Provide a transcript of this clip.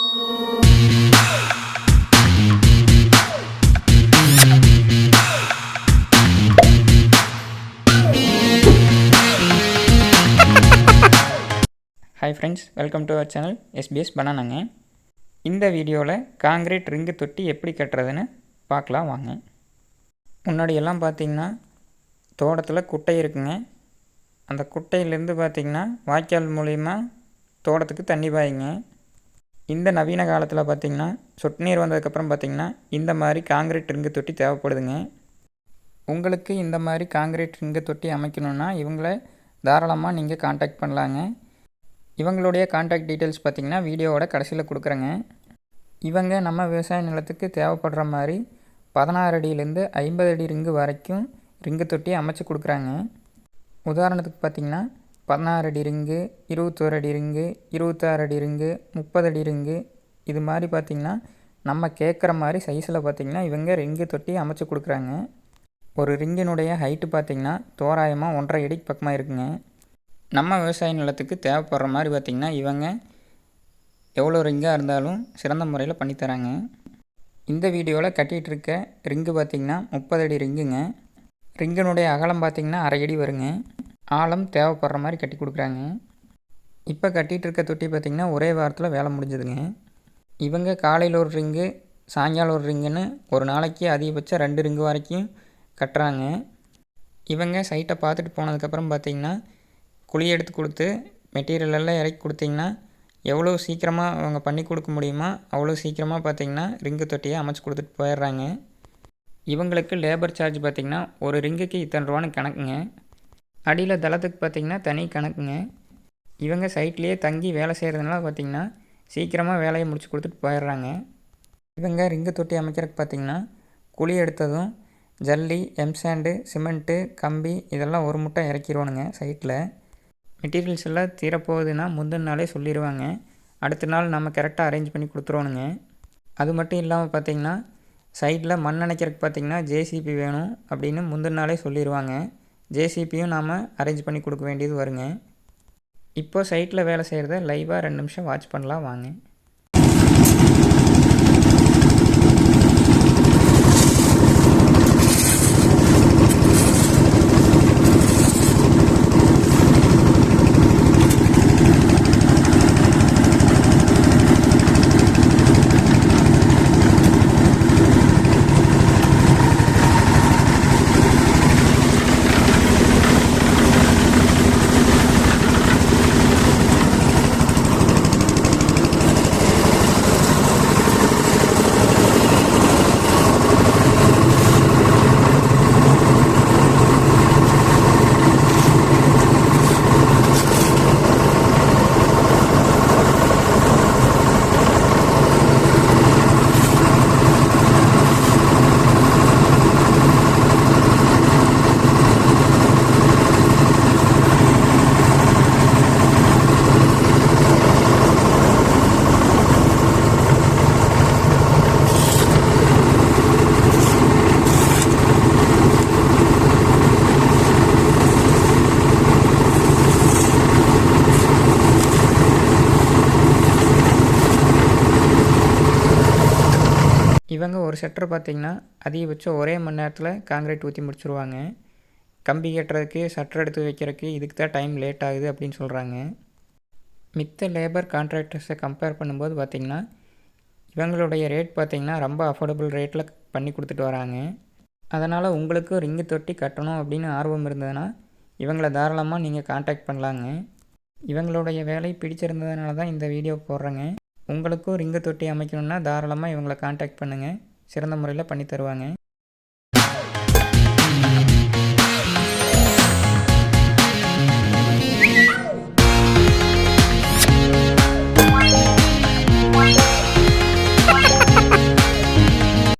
Hi friends welcome to our channel SPS பனானாங்க இந்த வீடியோவில் concrete ring தொட்டி எப்படி கட்டுறதுன்னு பார்க்கலாம் வாங்க. முன்னாடி எல்லாம் தோட்டத்தில் குட்டை இருக்குங்க. அந்த குட்டையிலேருந்து பார்த்தீங்கன்னா வாய்க்கால் மூலிமா தோட்டத்துக்கு தண்ணி பாயுங்க. இந்த நவீன காலத்தில் பார்த்தீங்கன்னா சொட்டு நீர் வந்ததுக்கப்புறம் பார்த்தீங்கன்னா இந்த மாதிரி காங்கிரீட் ரிங்கு தொட்டி தேவைப்படுதுங்க. உங்களுக்கு இந்த மாதிரி காங்கிரீட் ரிங்கு தொட்டி அமைக்கணுன்னா இவங்கள தாராளமாக நீங்கள் காண்டாக்ட் பண்ணலாங்க. இவங்களுடைய காண்டாக்ட் டீட்டெயில்ஸ் பார்த்திங்கன்னா வீடியோவோட கடைசியில் கொடுக்குறேங்க. இவங்க நம்ம விவசாய நிலத்துக்கு தேவைப்படுற மாதிரி பதினாறு அடியிலேருந்து ஐம்பது அடி ரிங்கு வரைக்கும் ரிங்கு தொட்டி அமைச்சு கொடுக்குறாங்க. உதாரணத்துக்கு பார்த்திங்கன்னா பதினாறு அடி ரிங்கு இருபத்தோரு அடி ரிங்கு இருபத்தாறு அடி ரிங்கு முப்பது அடி ரிங்கு இது மாதிரி பார்த்திங்கன்னா நம்ம கேட்குற மாதிரி சைஸில் பார்த்திங்கன்னா இவங்க ரிங்கு தொட்டி அமைச்சு கொடுக்குறாங்க. ஒரு ரிங்கினுடைய ஹைட்டு பார்த்திங்கன்னா தோராயமாக ஒன்றரை அடிக்கு பக்கமாக இருக்குங்க. நம்ம விவசாய நிலத்துக்கு தேவைப்படுற மாதிரி பார்த்திங்கன்னா இவங்க எவ்வளோ ரிங்காக இருந்தாலும் சிறந்த முறையில் பண்ணித்தராங்க இந்த வீடியோவில் கட்டிகிட்டு இருக்க ரிங்கு பார்த்திங்கன்னா முப்பது அடி ரிங்குங்க. ரிங்கினுடைய அகலம் பார்த்திங்கன்னா அரை அடி வருங்க. ஆழம் தேவைப்படுற மாதிரி கட்டி கொடுக்குறாங்க. இப்போ கட்டிகிட்டு இருக்க தொட்டி பார்த்திங்கன்னா ஒரே வாரத்தில் வேலை முடிஞ்சதுங்க. இவங்க காலையில் ஒரு ரிங்கு சாயங்காலம் ஒரு ரிங்குன்னு ஒரு நாளைக்கு அதிகபட்சம் ரெண்டு ரிங்கு வரைக்கும் கட்டுறாங்க. இவங்க சைட்டை பார்த்துட்டு போனதுக்கப்புறம் பார்த்திங்கன்னா குழி எடுத்து கொடுத்து மெட்டீரியல் எல்லாம் இறக்கி கொடுத்திங்கன்னா எவ்வளோ சீக்கிரமாக அவங்க பண்ணி கொடுக்க முடியுமோ அவ்வளோ சீக்கிரமாக பார்த்திங்கன்னா ரிங்கு தொட்டியை அமைச்சு கொடுத்துட்டு போயிடுறாங்க. இவங்களுக்கு லேபர் சார்ஜ் பார்த்திங்கன்னா ஒரு ரிங்குக்கு இத்தனை ரூபான்னு கணக்குங்க. அடியில் தளத்துக்கு பார்த்திங்கன்னா தனி கணக்குங்க. இவங்க சைட்லேயே தங்கி வேலை செய்கிறதுனால பார்த்திங்கன்னா சீக்கிரமாக வேலையை முடிச்சு கொடுத்துட்டு போயிடுறாங்க. இவங்க ரிங்கு தொட்டி அமைக்கிறதுக்கு பார்த்திங்கன்னா குழி எடுத்ததும் ஜல்லி எம்சாண்டு சிமெண்ட்டு கம்பி இதெல்லாம் ஒரு முட்டை இறக்கிடுவானுங்க சைட்டில் மெட்டீரியல்ஸ் எல்லாம் தீரப்போகுதுன்னா முந்தின நாளே சொல்லிடுவாங்க. அடுத்த நாள் நம்ம கரெக்டாக அரேஞ்ச் பண்ணி கொடுத்துருவோனுங்க. அது மட்டும் இல்லாமல் பார்த்திங்கன்னா சைடில் மண் அணைக்கிறதுக்கு பார்த்திங்கன்னா ஜேசிபி வேணும் அப்படின்னு முந்தின நாளே சொல்லிடுவாங்க. ஜேசிபியும் நாம் அரேஞ்ச் பண்ணி கொடுக்க வேண்டியது வருங்க. இப்போ சைட்டில் வேலை செய்கிறத லைவாக ரெண்டு நிமிஷம் வாட்ச் பண்ணலாம் வாங்க. இவங்க ஒரு செட்டர் பார்த்திங்கன்னா அதிகபட்சம் ஒரே மணி நேரத்தில் காங்கிரீட் ஊற்றி முடிச்சுருவாங்க. கம்பி கட்டுறதுக்கு சட்டர் எடுத்து வைக்கிறதுக்கு இதுக்கு தான் டைம் லேட் ஆகுது அப்படின்னு சொல்கிறாங்க மித்த லேபர் கான்ட்ராக்டர்ஸை கம்பேர் பண்ணும்போது பார்த்திங்கன்னா இவங்களுடைய ரேட் பார்த்திங்கன்னா ரொம்ப அஃபோர்டபுள் ரேட்டில் பண்ணி கொடுத்துட்டு வராங்க. அதனால் உங்களுக்கும் ரிங்கு தொட்டி கட்டணும் அப்படின்னு ஆர்வம் இருந்ததுன்னா இவங்களை தாராளமாக நீங்கள் காண்டாக்ட் பண்ணலாங்க. இவங்களுடைய வேலை பிடிச்சிருந்ததுனால தான் இந்த வீடியோ போடுறேங்க. உங்களுக்கும் ரிங்கு தொட்டி அமைக்கணும்னா தாராளமாக இவங்களை காண்டாக்ட் பண்ணுங்கள் சிறந்த முறையில் பண்ணி தருவாங்க.